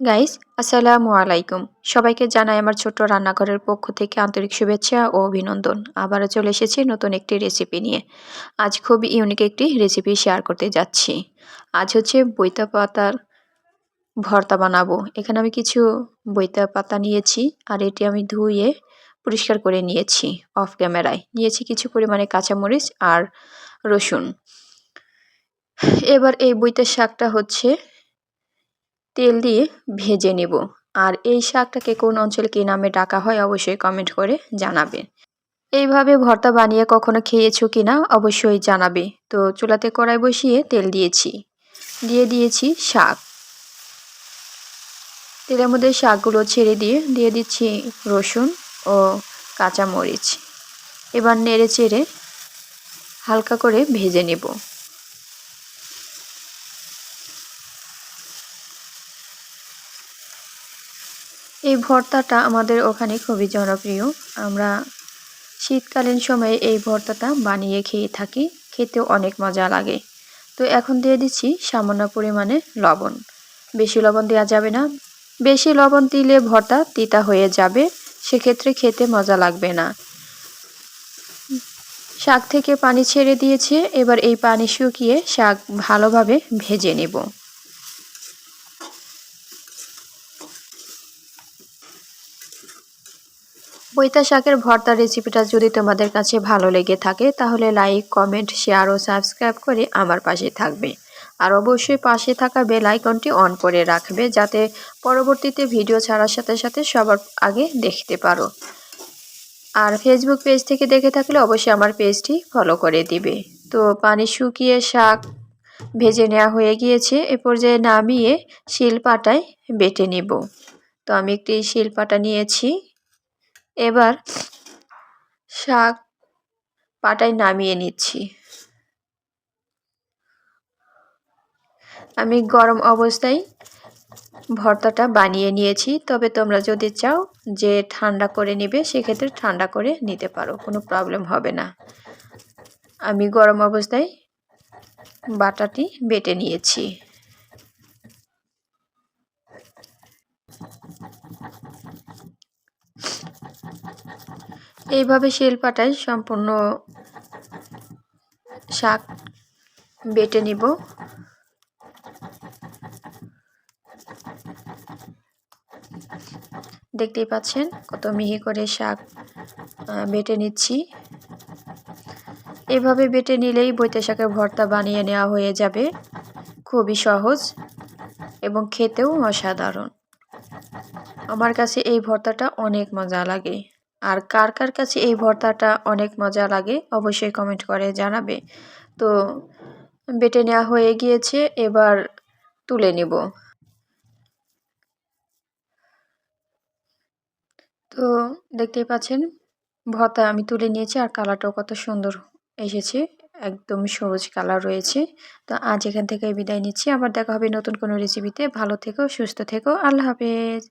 Guys আসসালামু আলাইকুম। সবাইকে জানাই আমার ছোট্ট রান্নাঘরের পক্ষ থেকে আন্তরিক শুভেচ্ছা ও অভিনন্দন। আবারও চলে এসেছি নতুন একটি রেসিপি নিয়ে। আজ খুব ইউনিক একটি রেসিপি শেয়ার করতে যাচ্ছি। আজ হচ্ছে বইতা পাতার ভর্তা বানাবো। এখানে আমি কিছু বইতা পাতা নিয়েছি আর এটি আমি ধুয়ে পরিষ্কার করে নিয়েছি অফ ক্যামেরায় নিয়েছি কিছু পরিমাণে কাঁচামরিচ আর রসুন। এবার এই বইতে শাকটা হচ্ছে তেল দিয়ে ভেজে নেব। আর এই শাকটাকে কোন অঞ্চলে কী নামে ডাকা হয় অবশ্যই কমেন্ট করে জানাবে। এইভাবে ভর্তা বানিয়ে কখনো খেয়েছো কি না অবশ্যই জানাবে। তো চুলাতে কড়াই বসিয়ে তেল দিয়েছি। দিয়ে দিয়েছি শাক। তেলের মধ্যে শাকগুলো ছেড়ে দিয়ে দিয়ে দিচ্ছি রসুন ও কাঁচামরিচ। এবার নেড়ে চেড়ে হালকা করে ভেজে নেব। এই ভর্তাটা আমাদের ওখানে খুবই জনপ্রিয়। আমরা শীতকালীন সময়ে এই ভর্তাটা বানিয়ে খেয়ে থাকি, খেতেও অনেক মজা লাগে। তো এখন দিয়ে দিচ্ছি সামান্য পরিমাণে লবণ। বেশি লবণ দেওয়া যাবে না। বেশি লবণ দিলে ভর্তা তিতা হয়ে যাবে, সেক্ষেত্রে খেতে মজা লাগবে না। শাক থেকে পানি ছেড়ে দিয়েছে, এবার এই পানি শুকিয়ে শাক ভালোভাবে ভেজে নেব। বইতা শাকের ভর্তা রেসিপিটা যদি তোমাদের কাছে ভালো লেগে থাকে, তাহলে লাইক কমেন্ট শেয়ার ও সাবস্ক্রাইব করে আমার পাশে থাকবে। আর অবশ্যই পাশে থাকা বেল আইকনটি অন করে রাখবে, যাতে পরবর্তীতে ভিডিও ছাড়ার সাথে সাথে সবার আগে দেখতে পারো। আর ফেসবুক পেজ থেকে দেখে থাকলে অবশ্যই আমার পেজটি ফলো করে দিবে। তো পানি শুকিয়ে শাক ভেজে নেওয়া হয়ে গিয়েছে, এ পর্যায়ে নামিয়ে শিলপাটায় বেটে নেব। তো আমি একটি শিলপাটা নিয়েছি। এবার শাক পাটায় নামিয়ে নিচ্ছি। আমি গরম অবস্থায় ভর্তাটা বানিয়ে নিয়েছি, তবে তোমরা যদি চাও যে ঠান্ডা করে নেবে, সেক্ষেত্রে ঠান্ডা করে নিতে পারো, কোনো প্রবলেম হবে না। আমি গরম অবস্থায় বাটাটি বেটে নিয়েছি। এইভাবে শিলপাটায় সম্পূর্ণ শাক বেটে নিব। দেখতেই পাচ্ছেন কত মিহি করে শাক বেটে নিচ্ছি। এভাবে বেটে নিলেই বৈতে শাকের ভর্তা বানিয়ে নেওয়া হয়ে যাবে। খুবই সহজ এবং খেতেও অসাধারণ। আমার কাছে এই ভর্তাটা অনেক মজা লাগে। আর কার কার কাছে এই ভর্তাটা অনেক মজা লাগে অবশ্যই কমেন্ট করে জানাবে। তো বেটে নেওয়া হয়ে গিয়েছে, এবার তুলে নেব। তো দেখতেই পাচ্ছেন, ভর্তা আমি তুলে নিয়েছি আর কালারটাও কত সুন্দর এসেছে, একদম সবুজ কালার রয়েছে। তো আজ এখান থেকে বিদায় নিচ্ছি, আবার দেখা হবে নতুন কোনো রেসিপিতে ভালো থেকো, সুস্থ থেকো, আল্লাহ হাফেজ।